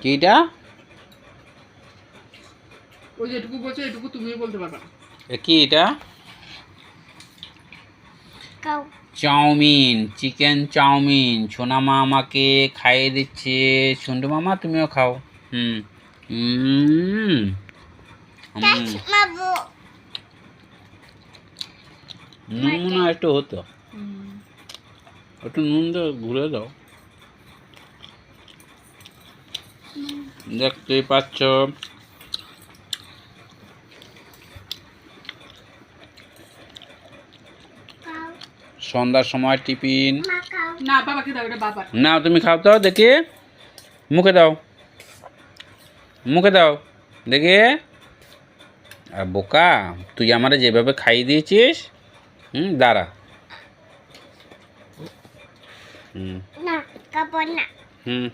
কি এটা ওই যেটুকু বলছো এটুকু তুমিও বলতে পারবে। কি এটা চাউমিন চিকেন চাউমিন। সোনা মা আমাকে খাইয়ে দিচ্ছে। সন্টু মামা তুমিও খাও। হুম হুম। নুন মনে হয় একটু হতো। একটু নুন দাও ঘুরে দাও। দেখতেই পাচ্ছ। সন্ধ্যার সময় টিফিন। না বাবাকে দাও এটা বাবার। না তুমি খাও তো দেখি। মুখে দাও। মুখে দাও। দেখি। আর বোকা তুই আমারে যেভাবে খাইয়ে দিয়েছিস হুম দাঁড়া। হুম। হুম।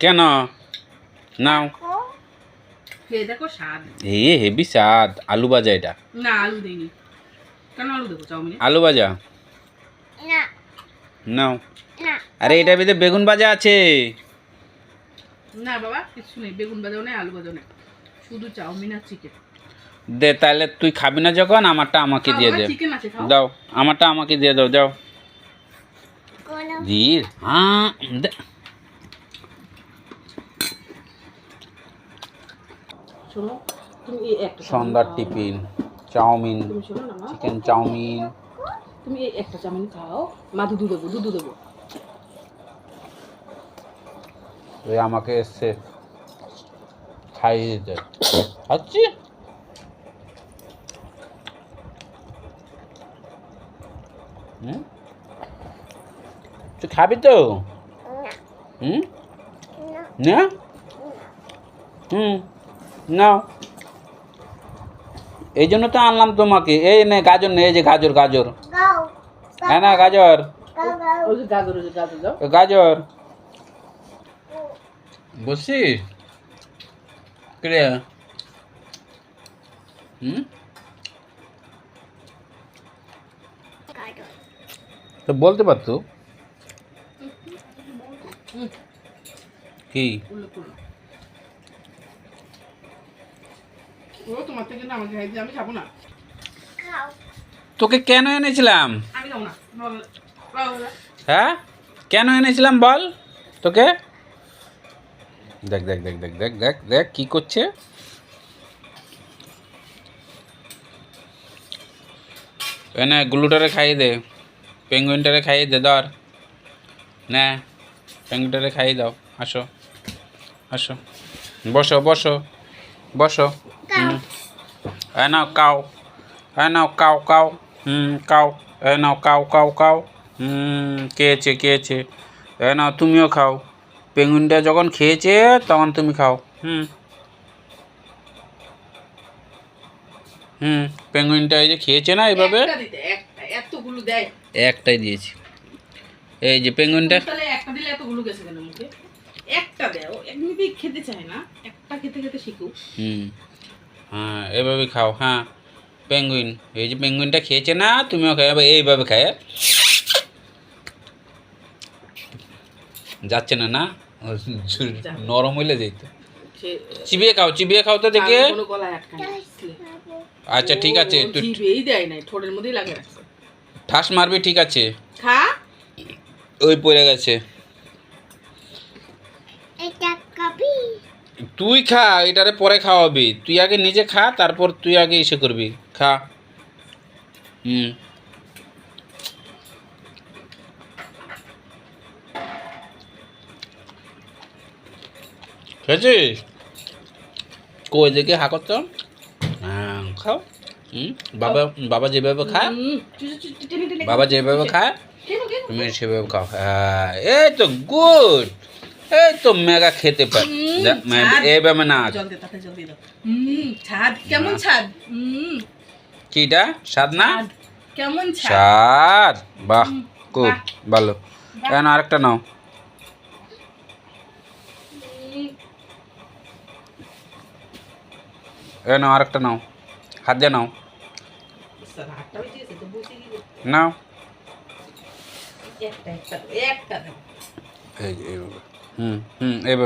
কেন? নাও। খেয়ে দেখো স্বাদ। এ হেভি স্বাদ। আলু ভাজা এটা? না আলু দেয়নি কেন আলু দেবো চাউমিনে? আলু ভাজা? না। নাও। না। আরে এটার ভিতরে বেগুন ভাজা আছে। না বাবা কিছু নেই। বেগুন বাজাও নেই আলু বাজাও নেই। শুধু চাউমিন আর চিকেন দে তাহলে তুই খাবি না যখন আমারটা আমাকে দিয়ে দে। দাও আমারটা আমাকে দিয়ে দাও দাও। কোনো ধীর। হ্যাঁ দে। শোনো তুমি এই একটা চাউমিন সন্ধ্যার টিফিন চাউমিন চিকেন চাউমিন। তুমি এই একটা চাউমিন খাও। মা দুধু দেবো দুধু দেবো। ওই আমাকে এসছে খাইয়ে দিতে। খাচ্ছি? হুম? তুই খাবি তো? হুম? না? হুম। নাও। এই জন্য তো আনলাম তোমাকে। এই নে গাজর নে এই যে গাজর গাজর। গাও হ্যাঁ না গাজর। গাও গাও। ওই যে গাজর ওই যে গাজর দাও এ গাজর। বসছিস কে হুম? তো বলতে পারতো? কি উল্লেখ করো ও তোমার থেকে না আমাকে খাই দিয়ে আমি খাব না। তোকে কেন এনেছিলাম? আমি খাব না বাবা- বাবা- হ্যাঁ? কেন এনেছিলাম বল তোকে? দেখ দেখ দেখ দেখ দেখ দেখ দেখ কি করছে? এনে গ্লুটারে খাইয়ে দে পেঙ্গুইনটারে খাইয়ে দে ধর। না পেঙ্গুইনটারে খাইয়ে দাও আসো আসো। বসো বসো। বসো। হুম। এ নাও কাও। এ নাও কাও কাও। হুম কাও। এ নাও কাও কাও কাও। হুম খেয়েছে খেয়েছে। এ নাও তুমিও খাও। পেঙ্গুইনটা যখন খেয়েছে তখন তুমি খাও। হুম। হুম পেঙ্গুইনটা এই যে খেয়েছে না এইভাবে একটা দিতে একটা এতগুলো দেয়। একটাই দিয়েছি। এই যে পেঙ্গুইনটা। একটা দিলে এতগুলো গেছে কেন মুখে? একটা দাও এমনিতেই খেতে চায় না। খেতে খেতে শিখুক। হুম। হ্যাঁ এইভাবে খাও হ্যাঁ। পেঙ্গুইন এই যে পেঙ্গুইনটা খেয়েছে না তুমিও খাই এইভাবে খায়। যাচ্ছে না না? নরম হইলে যেত চিবিয়ে খাও চিবিয়ে খাও তো দেখে। আচ্ছা ঠিক আছে ও দেয় নাই ঠোঁটের মধ্যেই লাগে ঠাস মারবি ঠিক আছে। খা। ওই পড়ে গেছে এটা কবি তুই খা এটারে পরে খাওয়াবি। তুই আগে নিজে খা তারপর তুই আগে এসে করবি। খা। হুম। খেয়েছিস? কই দেখে হা করতো হ্যাঁ। খাও। হুম বাবা বাবা যেভাবে খায় হুম, চু- চু- চু- টেনে টেনে বাবা যেভাবে খায়। তুমি সেভাবে খাও। হ্যাঁ এই তো গুড এই তো মেগা খেতে পার। এইভাবে না ছাদ। কেমন ছাদ? কিটা? স্বাদ না? কেমন স্বাদ বাহ খুব ভালো। কেন আরেকটা নাও। এ নাও আরেকটা নাও। হাত দিয়ে নাও। নাও। হুম হুম আহ,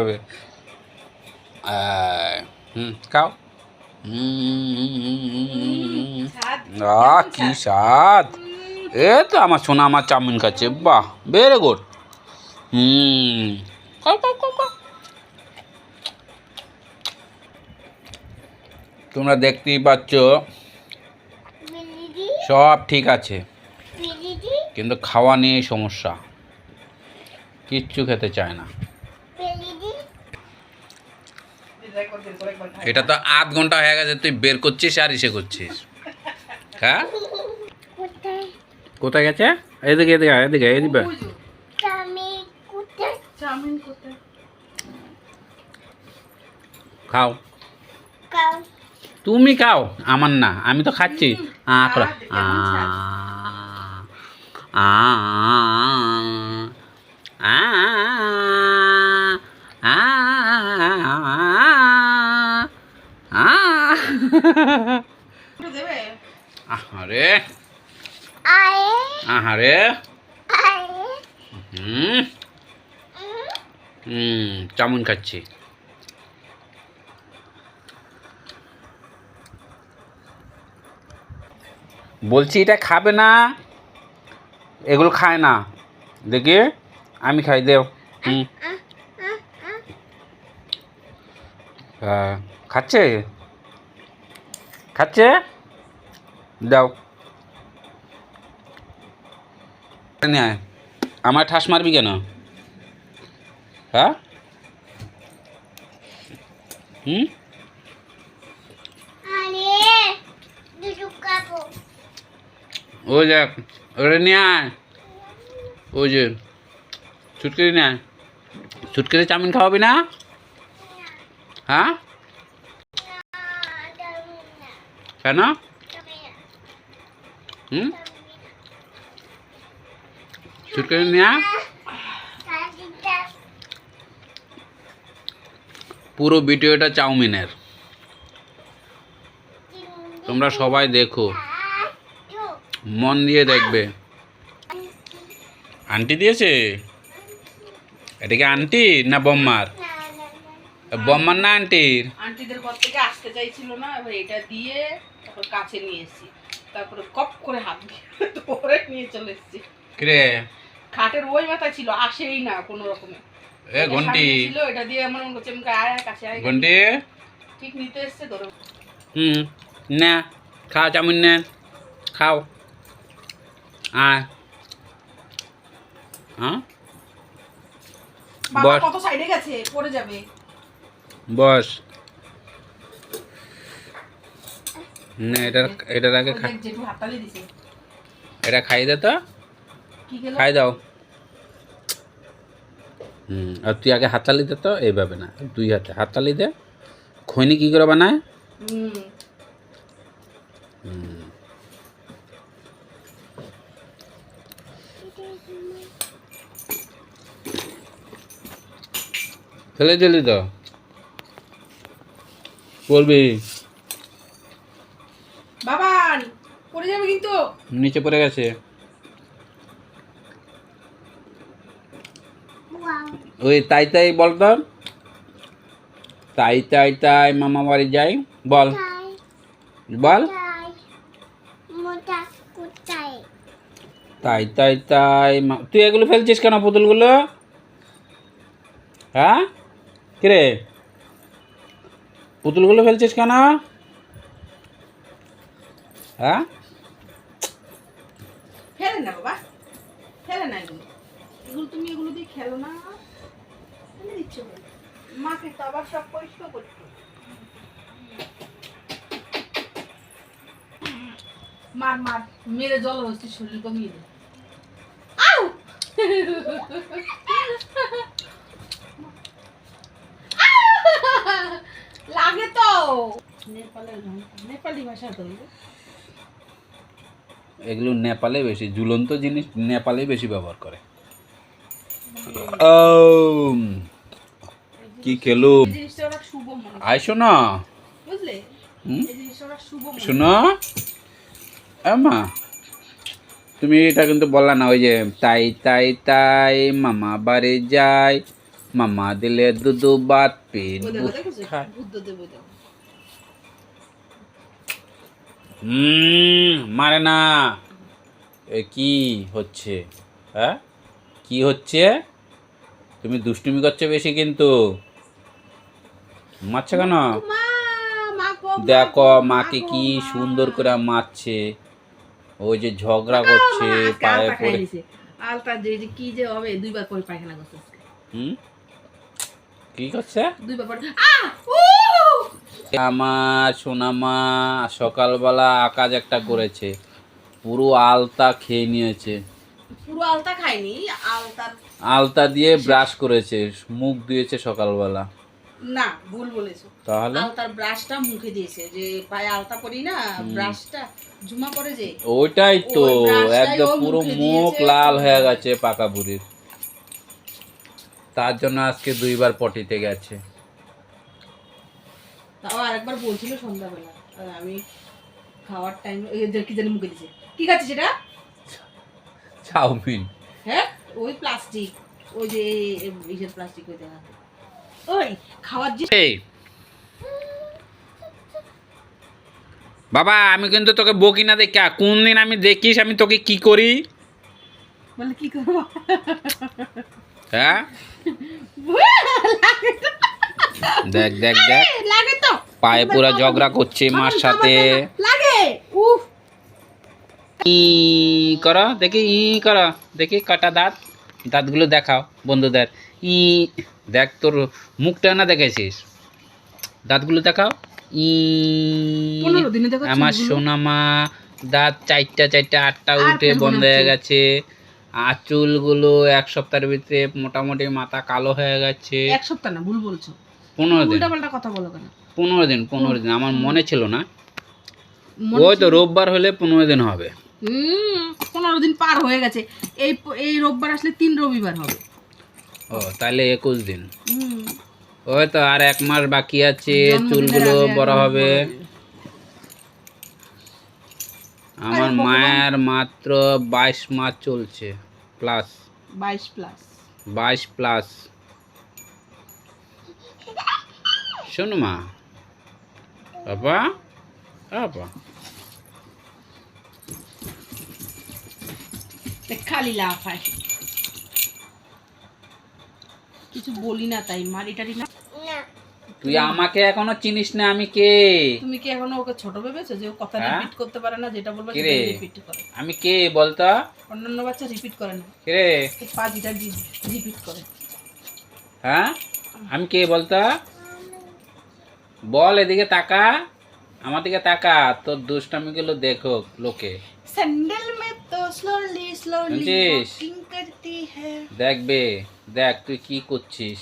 হুম খাও কি স্বাদ এ তো আমার সোনা আমার চাউমিন খাচ্ছে বাহ ভেরি গুড হুম তোমরা দেখতেই পাচ্ছ সব ঠিক আছে। কিন্তু খাওয়া নিয়েই সমস্যা। কিচ্ছু খেতে চায় না বিলিদি একবার বের করে একবার খাই। এটা তো আধ ঘণ্টা হয়ে গেছে, তুই বের করছিস আর ইসে করছিস। হ্যাঁ? কোথায় গেছে? এদিকে এদিকে এদিকে এদিকে খাও। তুমি খাও, আমার না, আমি তো খাচ্ছি। আ করো আর কেমন স্বাদ? আ আ আ আ একটু দেবে আহারে। হুম। হুম চাউমিন খাচ্ছি। বলছি এটা খাবে না। এগুলো খায় না। দেখি আমি খাই দেও। হুম। হ্যাঁ খাচ্ছে? খাচ্ছে? দাও। নিয়ে আয়। আমার ঠাস মারবি কেন? হ্যাঁ? হুম? ওই দেখ ওটা নিয়ে আয়। ওই যে ছুটকিরি নিয়ে আয়। ছুটকিরি চাউমিন খাওয়াবি না? হ্যাঁ? কেন? হুম? ছুটকিরি নিয়ে পুরো ভিডিওটা চাউমিনের। তোমরা সবাই দেখো। মন দিয়ে দেখবে। আন্টি দিয়েছে? এটা কি আন্টি না বম্মার? বম্মার না আন্টির? আন্টিদের ঘর থেকে আসতে চাইছিল না এবার এটা দিয়ে তারপর কাছে নিয়ে এসেছি। তারপরে কপ করে হাত দিয়ে ধরে নিয়ে চলে এসেছি। কিরে? খাটের ওই মাথা ছিল আসেই না কোনো রকমে। এ ঘন্টি। ছিল এটা দিয়ে আমার মনে করছে আমাকে আয় কাছে আয়। ঘন্টি। ঠিক নিতে এসছে ধরো। হুম না খাও চাউমিন নেন খাও। আয়। হ্যাঁ? বাবা বস। কত সাইডে গেছে? পড়ে যাবে। বস। না এটার এটার আগে এটা খাই দে তো। খাই দাও। হুম আর তুই আগে হাততালি দে তো এইভাবে না দুই হাতে হাততালি দে। খৈনি কী করে বানায়? হুম। হুম। ফেলে দিলি তো। বলবি। বাবা পড়ে যাবে কিন্তু। নিচে পড়ে গেছে। ওই তাই তাই বল তো। তাই তাই তাই মামা বাড়ি যাই। বল। বল। তাই তাই তাই তুই এগুলো ফেলছিস কেন পুতুলগুলো? হ্যাঁ? কিরে? পুতুলগুলো ফেলছিস কেন? হ্যাঁ? ফেলে না বাবা। ফেলে না এগুলো তুমি এগুলো দিয়ে খেলো না। দিচ্ছ মাকে তো আবার সব পরিষ্কার করতে মার মার মেরে জল হচ্ছে শরীর কমিয়ে দে। আউ! লাগে তো। নেপালের নেপালি ভাষা তো এগুলো নেপালে বেশি ঝুলন্ত জিনিস নেপালে বেশি ব্যবহার করে। কি খেলো? আইসো না। শোনো আমা তুমি এটা কিন্তু বললা না ওই যে তাই তাই তাই মামা বাড়ি যাই মামা দিলে দুধু বাত পেট হুম মারে না। কি হচ্ছে হ্যাঁ? কি হচ্ছে? তুমি দুষ্টুমি করছ বেশি কিন্তু। মারছো কেন? দেখো মাকে কি সুন্দর করে মারছে। ওই যে ঝগড়া করছে পায়ে পড়ে। দিছে। আলতা যে যে কি যে হবে দুইবার করে পায়খানা করছে হুম? কি করছে? দুইবার করে আহ আমার সোনামা সকালবেলা আকাশ একটা করেছে। পুরো আলতা খেয়ে নিয়েছে। পুরো আলতা আলতার আলতা দিয়ে ব্রাশ করেছে মুখ ধুয়েছে সকালবেলা। না ভুল বলেছ। তাহলে? আলতার ব্রাশটা মুখে দিয়েছে যে পায়ে আলতা পরি না ব্রাশটা ঝুমা পরে যে ওইটাই তো একদম পুরো মুখ লাল হয়ে গেছে পাকা বুড়ির। তার জন্য আজকে দুইবার পটিতে গেছে। তাও আরেকবার বলছিল সন্ধ্যাবেলা আমি খাওয়ার টাইম কি জানি মুখে দিয়েছে। কি খাচ্ছি সেটা চাউমিন। হ্যাঁ ওই প্লাস্টিক ওই যে ইসের প্লাস্টিক ওই দেখা ওই খাওয়ার যে বাবা আমি কিন্তু তোকে বকি না দেখা। কোন দিন আমি দেখিস আমি তোকে কি করি? বলে কি করব? হ্যাঁ? দেখ দেখ দেখ। লাগে তো। পায়ে পুরা ঝগড়া করছে মার সাথে। লাগে। উফ ই করো দেখি ই করো দেখি কাটা দাঁত। দাঁতগুলো দেখাও বন্ধুদের। ই দেখ তোর মুখটা না দেখেছিস? দাঁতগুলো দেখাও। ই আমার। সোনামা দাঁত চারটা চারটা আটটা উঠে বন্ধ হয়ে গেছে। আর চুলগুলো এক সপ্তাহের ভিতরে মোটামুটি মাথা কালো হয়ে গেছে। এক সপ্তাহ না ভুল বলছো। পনেরো দিন। কথা বলো কেন? পনেরো দিন পনেরো দিন। আমার মনে ছিল না। ওই তো রোববার হলে পনেরো দিন হবে। হুম পনেরো দিন পার হয়ে গেছে। এই এই রোববার আসলে তিন রবিবার হবে। ও তাহলে একুশ দিন। হুম। ওই তো আর এক মাস বাকি আছে চুলগুলো বড় হবে। আমার মায়ের মাত্র বাইশ মাস চলছে প্লাস বাইশ প্লাস বাইশ প্লাস শোনো মা। বাবা বাবা। খালি লাফায় কিছু বলি না তাই মারি টারি না। তুই আমাকে এখনও চিনিস না আমি কে? তুমি কি এখনও ওকে ছোট ভেবেছো যে ও কথা হ্যাঁ? রিপিট করতে পারে না যেটা বলবে সেটা রিপিট করে। আমি কে বলতো? অন্যান্য বাচ্চা রিপিট করে না। কে পাজিটা রিপিট করে। হ্যাঁ? আমি কে বলতো? বল এদিকে তাকা। আমার দিকে তাকা। তোর দুষ্টামিগুলো দেখো লোকে। संडल में तो स्लोली स्लोली करती है। देख बे देख तू की कुछ चीज़।